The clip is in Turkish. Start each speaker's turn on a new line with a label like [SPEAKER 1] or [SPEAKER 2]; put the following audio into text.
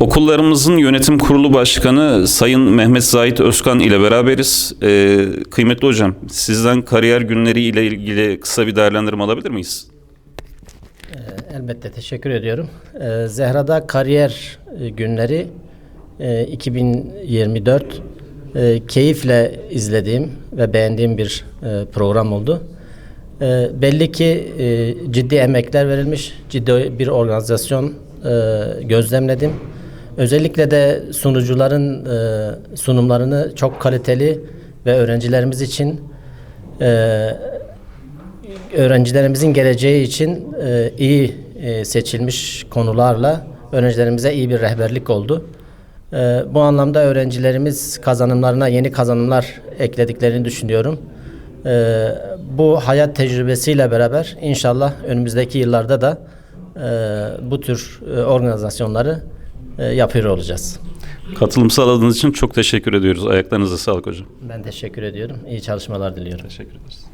[SPEAKER 1] Okullarımızın yönetim kurulu başkanı Sayın Mehmet Zahit Özkan ile beraberiz. Ee, kıymetli hocam, sizden kariyer günleri ile ilgili kısa bir değerlendirme alabilir miyiz?
[SPEAKER 2] Elbette teşekkür ediyorum. Ee, Zehra'da kariyer e, günleri e, 2024 e, keyifle izlediğim ve beğendiğim bir e, program oldu. E, belli ki e, ciddi emekler verilmiş, ciddi bir organizasyon e, gözlemledim. Özellikle de sunucuların e, sunumlarını çok kaliteli ve öğrencilerimiz için e, öğrencilerimizin geleceği için e, iyi e, seçilmiş konularla öğrencilerimize iyi bir rehberlik oldu. E, bu anlamda öğrencilerimiz kazanımlarına yeni kazanımlar eklediklerini düşünüyorum. E, bu hayat tecrübesiyle beraber inşallah önümüzdeki yıllarda da bu tür e, organizasyonları e, yapıyor olacağız.
[SPEAKER 1] Katılım sağladığınız için çok teşekkür ediyoruz. Ayaklarınıza sağlık hocam.
[SPEAKER 2] Ben teşekkür ediyorum. İyi çalışmalar diliyorum.
[SPEAKER 1] Teşekkür ederiz.